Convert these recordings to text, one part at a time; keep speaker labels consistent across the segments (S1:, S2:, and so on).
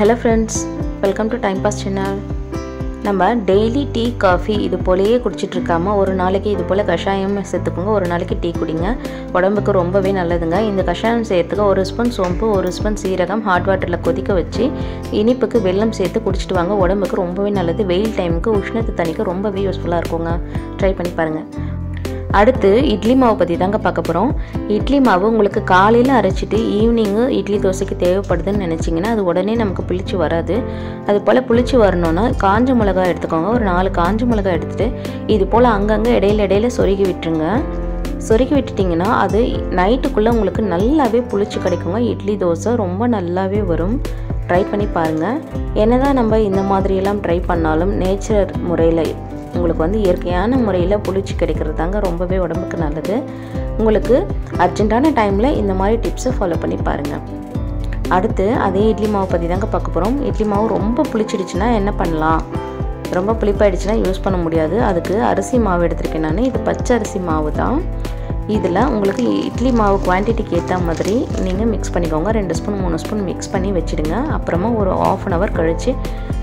S1: Hello friends welcome to time pass channel நம்ம daily tea coffee இது போலேயே குடிச்சிட்டு ஒரு நாளைக்கு இது போல் கஷாயம் சேர்த்துக்கோங்க ஒரு நாளைக்கு டீ குடிங்க. உடம்புக்கு ரொம்பவே நல்லதுங்க. இந்த கஷாயம் சேர்த்துக்க ஒரு ஸ்பூன் சோம்பு ஒரு ஸ்பூன் சீரகம் ஹாட் வாட்டரில் கொதிக்க வச்சு இனிப்புக்கு வெல்லம் சேர்த்து குடிச்சிட்டு வாங்க. உடம்புக்கு ரொம்பவே நல்லது. வெயில் டைமுக்கு உஷ்ணத்து தண்ணிக்கு ரொம்பவே யூஸ்ஃபுல்லாக இருக்குங்க. ட்ரை பண்ணி பாருங்கள் அடுத்து இட்லி மாவு பற்றி தாங்க பார்க்க போகிறோம் இட்லி மாவு உங்களுக்கு காலையில் அரைச்சிட்டு ஈவினிங்கு இட்லி தோசைக்கு தேவைப்படுதுன்னு நினச்சிங்கன்னா அது உடனே நமக்கு புளிச்சு வராது. அது போல் புளிச்சு வரணும்னா காஞ்ச மிளகா எடுத்துக்கோங்க. ஒரு நாலு காஞ்ச மிளகா எடுத்துகிட்டு இது போல் அங்கங்கே இடையில இடையில சொருகி விட்டுருங்க. சொருகி விட்டுட்டிங்கன்னா அது நைட்டுக்குள்ளே உங்களுக்கு நல்லாவே புளிச்சு கிடைக்குங்க. இட்லி தோசை ரொம்ப நல்லாவே வரும். ட்ரை பண்ணி பாருங்கள் என்னதான் நம்ம இந்த மாதிரியெல்லாம் ட்ரை பண்ணாலும் நேச்சர் முறையில் உங்களுக்கு வந்து இயற்கையான முறையில் புளிச்சு கிடைக்கிறது தாங்க ரொம்பவே உடம்புக்கு நல்லது. உங்களுக்கு அர்ஜென்ட்டான டைமில் இந்த மாதிரி டிப்ஸை ஃபாலோ பண்ணி பாருங்கள் அடுத்து அதே இட்லி மாவு பற்றி தாங்க பார்க்க போகிறோம் இட்லி மாவு ரொம்ப புளிச்சிடுச்சுன்னா என்ன பண்ணலாம்? ரொம்ப புளிப்பாயிடுச்சுன்னா யூஸ் பண்ண முடியாது. அதுக்கு அரிசி மாவு எடுத்திருக்கேன் நான். இது பச்சை அரிசி மாவு தான். இதில் உங்களுக்கு இட்லி மாவு குவான்டிட்டிக்கு ஏற்ற மாதிரி நீங்கள் மிக்ஸ் பண்ணிக்கோங்க. ரெண்டு ஸ்பூன் மூணு ஸ்பூன் மிக்ஸ் பண்ணி வச்சுடுங்க. அப்புறமா ஒரு ஆஃப் அன் ஹவர் கழித்து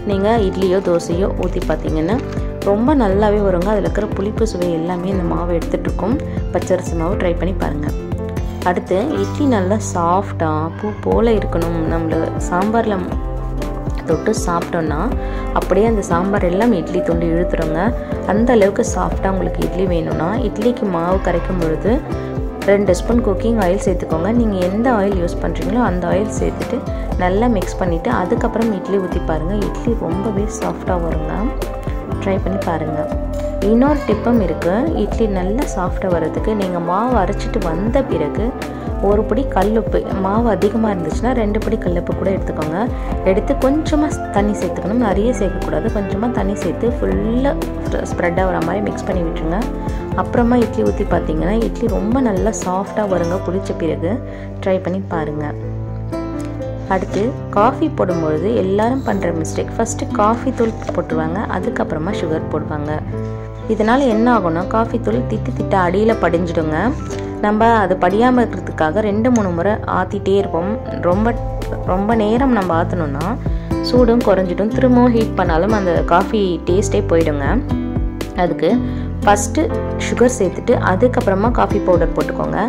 S1: நீங்கள் இட்லியோ தோசையோ ஊற்றி பார்த்தீங்கன்னா ரொம்ப நல்லாவே வருங்க. அதில் இருக்கிற புளிப்பு சுவை எல்லாமே இந்த மாவு எடுத்துகிட்ருக்கோம் பச்சரிசி மாவு ட்ரை பண்ணி பாருங்கள் அடுத்து இட்லி நல்லா சாஃப்டாக பூ போல் இருக்கணும். நம்மள சாம்பாரில் தொட்டு சாப்பிட்டோன்னா அப்படியே அந்த சாம்பார் எல்லாம் இட்லி துண்டு இழுத்துருங்க. அந்த அளவுக்கு சாஃப்டாக உங்களுக்கு இட்லி வேணும்னா இட்லிக்கு மாவு கரைக்கும் பொழுது ரெண்டு ஸ்பூன் குக்கிங் ஆயில் சேர்த்துக்கோங்க. நீங்கள் எந்த ஆயில் யூஸ் பண்ணுறீங்களோ அந்த ஆயில் சேர்த்துட்டு நல்லா மிக்ஸ் பண்ணிவிட்டு அதுக்கப்புறம் இட்லி ஊற்றி பாருங்கள் இட்லி ரொம்பவே சாஃப்டாக வருங்க. ட்ரை பண்ணி பாருங்கள் இன்னொரு டிப்பும் இருக்குது இட்லி நல்லா சாஃப்டாக வர்றதுக்கு நீங்கள் மாவு அரைச்சிட்டு வந்த பிறகு ஒரு படி கல்லுப்பு மாவு அதிகமாக இருந்துச்சுன்னா ரெண்டு படி கல்லுப்பு கூட எடுத்துக்கோங்க. எடுத்து கொஞ்சமாக தண்ணி சேர்த்துக்கணும். நிறைய சேர்க்கக்கூடாது. கொஞ்சமாக தண்ணி சேர்த்து ஃபுல்லாக ஸ்ப்ரெட் ஆகிற மாதிரி மிக்ஸ் பண்ணி விட்டுருங்க. அப்புறமா இட்லி ஊற்றி பார்த்தீங்கன்னா இட்லி ரொம்ப நல்லா சாஃப்டாக வருங்க. புளிச்ச பிறகு ட்ரை பண்ணி பாருங்கள் அடுத்து காஃபி போடும்பொழுது எல்லாரும் பண்ணுற மிஸ்டேக் ஃபஸ்ட்டு காஃபி தூள் போட்டுருவாங்க அதுக்கப்புறமா சுகர் போடுவாங்க. இதனால் என்ன ஆகும்னா காஃபி தூள் திட்டு திட்ட அடியில் படிஞ்சிடுங்க. நம்ம அது படியாமல் இருக்கிறதுக்காக ரெண்டு மூணு முறை ஆற்றிட்டே இருப்போம். ரொம்ப ரொம்ப நேரம் நம்ம ஆற்றணுன்னா சூடும் குறைஞ்சிடும். திரும்பவும் ஹீட் பண்ணாலும் அந்த காஃபி டேஸ்ட்டே போயிடுங்க. அதுக்கு ஃபஸ்ட்டு சுகர் சேர்த்துட்டு அதுக்கப்புறமா காஃபி பவுடர் போட்டுக்கோங்க.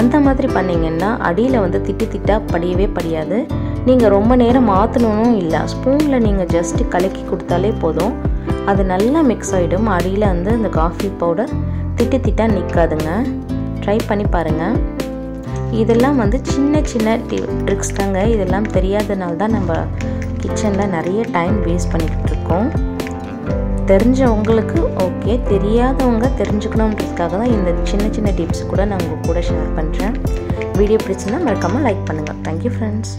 S1: அந்த மாதிரி பண்ணிங்கன்னா அடியில் வந்து திட்டு திட்டாக படியவே படியாது. நீங்கள் ரொம்ப நேரம் மாற்றணும் இல்லை. ஸ்பூனில் நீங்கள் ஜஸ்ட்டு கலக்கி கொடுத்தாலே போதும். அது நல்லா மிக்ஸ் ஆகிடும் அடியில் வந்து அந்த காஃபி பவுடர் திட்டு திட்டாக நிற்காதுங்க ட்ரை பண்ணி பாருங்கள் இதெல்லாம் வந்து சின்ன சின்ன டி ட்ரிக்ஸ் தாங்க. இதெல்லாம் தெரியாதனால தான் நம்ம கிச்சனில் நிறைய டைம் வேஸ்ட் பண்ணிக்கிட்டு இருக்கோம். தெரிஞ்சவங்களுக்கு ஓகே தெரியாதவங்க தெரிஞ்சுக்கணுன்றதுக்காக தான் இந்த சின்ன சின்ன டிப்ஸ் கூட நான் உங்கள் கூட ஷேர் பண்ணுறேன் வீடியோ பிடிச்சுன்னா மறக்காமல் லைக் பண்ணுங்கள் தேங்க்யூ ஃப்ரெண்ட்ஸ்